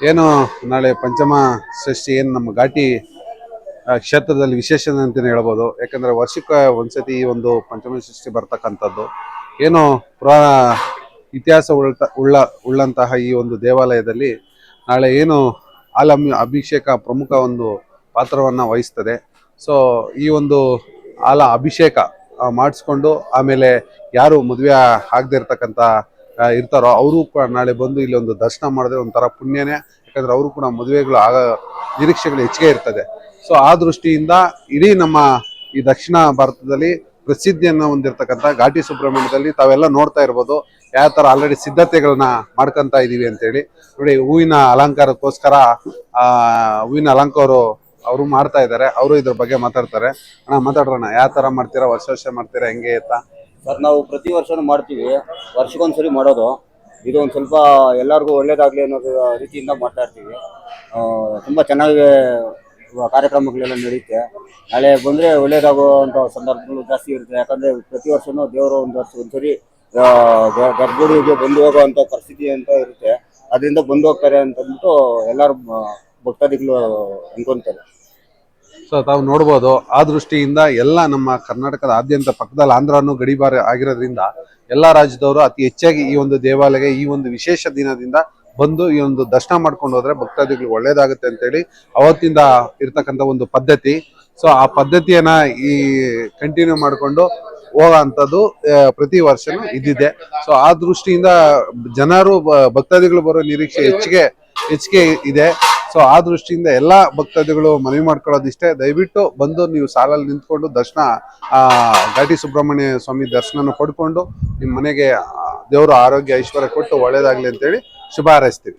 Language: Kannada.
ಏನು ನಾಳೆ ಪಂಚಮ ಷಷ್ಠಿ ಏನು ನಮ್ಮ ಘಾಟಿ ಕ್ಷೇತ್ರದಲ್ಲಿ ವಿಶೇಷ ಅಂತಲೇ ಹೇಳ್ಬೋದು. ಯಾಕಂದರೆ ವರ್ಷಕ್ಕೆ ಒಂದ್ಸತಿ ಈ ಒಂದು ಪಂಚಮ ಷಷ್ಠಿ ಬರ್ತಕ್ಕಂಥದ್ದು. ಏನು ಪುರಾಣ ಇತಿಹಾಸ ಉಳ್ತ ಉಳ್ಳ ಉಳ್ಳಂತಹ ಈ ಒಂದು ದೇವಾಲಯದಲ್ಲಿ ನಾಳೆ ಏನು ಆಲಮ್ ಅಭಿಷೇಕ ಪ್ರಮುಖ ಒಂದು ಪಾತ್ರವನ್ನು ವಹಿಸ್ತದೆ. ಸೊ ಈ ಒಂದು ಆಲ ಅಭಿಷೇಕ ಮಾಡಿಸ್ಕೊಂಡು ಆಮೇಲೆ ಯಾರು ಮದುವೆ ಆಗದೆ ಇರ್ತಕ್ಕಂಥ ಆ, ಇರ್ತಾರೋ ಅವರು ಕೂಡ ನಾಳೆ ಬಂದು ಇಲ್ಲಿ ಒಂದು ದರ್ಶನ ಮಾಡಿದ್ರೆ ಒಂಥರ ಪುಣ್ಯನೇ. ಯಾಕಂದ್ರೆ ಅವರು ಕೂಡ ಮದುವೆಗಳು ಆಗ ನಿರೀಕ್ಷೆಗಳು ಹೆಚ್ಚಿಗೆ ಇರ್ತದೆ. ಸೊ ಆ ದೃಷ್ಟಿಯಿಂದ ಇಡೀ ನಮ್ಮ ಈ ದಕ್ಷಿಣ ಭಾರತದಲ್ಲಿ ಪ್ರಸಿದ್ಧಿಯನ್ನು ಹೊಂದಿರತಕ್ಕಂಥ ಘಾಟಿ ಸುಬ್ರಹ್ಮಣ್ಯದಲ್ಲಿ ತಾವೆಲ್ಲ ನೋಡ್ತಾ ಇರ್ಬೋದು ಯಾವ ಥರ ಆಲ್ರೆಡಿ ಸಿದ್ಧತೆಗಳನ್ನ ಮಾಡ್ಕೊಂತ ಇದ್ದೀವಿ ಅಂತೇಳಿ. ನೋಡಿ, ಹೂವಿನ ಅಲಂಕಾರಕ್ಕೋಸ್ಕರ ಹೂವಿನ ಅಲಂಕಾರ ಅವರು ಮಾಡ್ತಾ ಇದ್ದಾರೆ. ಅವರು ಇದ್ರ ಬಗ್ಗೆ ಮಾತಾಡ್ತಾರೆ. ಅಣ್ಣ, ಮಾತಾಡ್ರಣ್ಣ, ಯಾವ ಥರ ಮಾಡ್ತೀರಾ? ವರ್ಷ ವರ್ಷ ಮಾಡ್ತೀರಾ? ಹೆಂಗೆ ಎತ್ತ ಸರ್, ನಾವು ಪ್ರತಿ ವರ್ಷನೂ ಮಾಡ್ತೀವಿ. ವರ್ಷಕ್ಕೊಂದ್ಸರಿ ಮಾಡೋದು. ಇದು ಒಂದು ಸ್ವಲ್ಪ ಎಲ್ಲರಿಗೂ ಒಳ್ಳೇದಾಗಲಿ ಅನ್ನೋ ರೀತಿಯಿಂದ ಮಾಡ್ತಾ ಇರ್ತೀವಿ. ತುಂಬ ಚೆನ್ನಾಗಿ ಕಾರ್ಯಕ್ರಮಗಳೆಲ್ಲ ನಡೆಯುತ್ತೆ. ನಾಳೆ ಬಂದರೆ ಒಳ್ಳೇದಾಗುವಂಥ ಸಂದರ್ಭಗಳು ಜಾಸ್ತಿ ಇರುತ್ತೆ. ಯಾಕಂದರೆ ಪ್ರತಿ ವರ್ಷನೂ ದೇವರು ಒಂದು ವರ್ಷ, ಒಂದ್ಸರಿ ಗರ್ಭಗುಡಿಗೆ ಬಂದು ಹೋಗುವಂಥ ಪರಿಸ್ಥಿತಿ ಅಂತ ಇರುತ್ತೆ. ಅದರಿಂದ ಬಂದು ಹೋಗ್ತಾರೆ ಅಂತಂದ್ಬಿಟ್ಟು ಎಲ್ಲರೂ ಭಕ್ತಾದಿಗಳು ಅನ್ಕೊಂತಾರೆ. ಸೊ ತಾವು ನೋಡ್ಬೋದು, ಆ ದೃಷ್ಟಿಯಿಂದ ಎಲ್ಲ ನಮ್ಮ ಕರ್ನಾಟಕದ ಆದ್ಯಂತ ಪಕ್ಕದಲ್ಲಿ ಆಂಧ್ರನೂ ಗಡಿಬಾರ ಆಗಿರೋದ್ರಿಂದ ಎಲ್ಲ ರಾಜ್ಯದವರು ಅತಿ ಹೆಚ್ಚಾಗಿ ಈ ಒಂದು ದೇವಾಲಯಕ್ಕೆ ಈ ಒಂದು ವಿಶೇಷ ದಿನದಿಂದ ಬಂದು ಈ ಒಂದು ದರ್ಶನ ಮಾಡ್ಕೊಂಡು ಹೋದ್ರೆ ಭಕ್ತಾದಿಗಳು ಒಳ್ಳೇದಾಗುತ್ತೆ ಅಂತೇಳಿ ಅವತ್ತಿಂದ ಇರ್ತಕ್ಕಂಥ ಒಂದು ಪದ್ಧತಿ. ಸೊ ಆ ಪದ್ಧತಿಯನ್ನ ಈ ಕಂಟಿನ್ಯೂ ಮಾಡಿಕೊಂಡು ಹೋಗೋಂಥದ್ದು ಪ್ರತಿ ವರ್ಷನೂ ಇದ್ದಿದೆ. ಸೊ ಆ ದೃಷ್ಟಿಯಿಂದ ಜನರು, ಭಕ್ತಾದಿಗಳು ಬರೋ ನಿರೀಕ್ಷೆ ಹೆಚ್ಚಿಗೆ ಹೆಚ್ಚಿಗೆ ಇದೆ. ಸೊ ಆ ದೃಷ್ಟಿಯಿಂದ ಎಲ್ಲ ಭಕ್ತಾದಿಗಳು ಮನವಿ ಮಾಡ್ಕೊಳ್ಳೋದಿಷ್ಟೇ. ದಯವಿಟ್ಟು ಬಂದು ನೀವು ಸಾಲಲ್ಲಿ ನಿಂತ್ಕೊಂಡು ದರ್ಶನ ಘಾಟಿ ಸುಬ್ರಹ್ಮಣ್ಯ ಸ್ವಾಮಿ ದರ್ಶನನ ಪಡ್ಕೊಂಡು ನಿಮ್ಮ ಮನೆಗೆ ದೇವರು ಆರೋಗ್ಯ, ಐಶ್ವರ್ಯ ಕೊಟ್ಟು ಒಳ್ಳೇದಾಗಲಿ ಅಂತೇಳಿ ಶುಭ ಹಾರೈಸ್ತೀವಿ.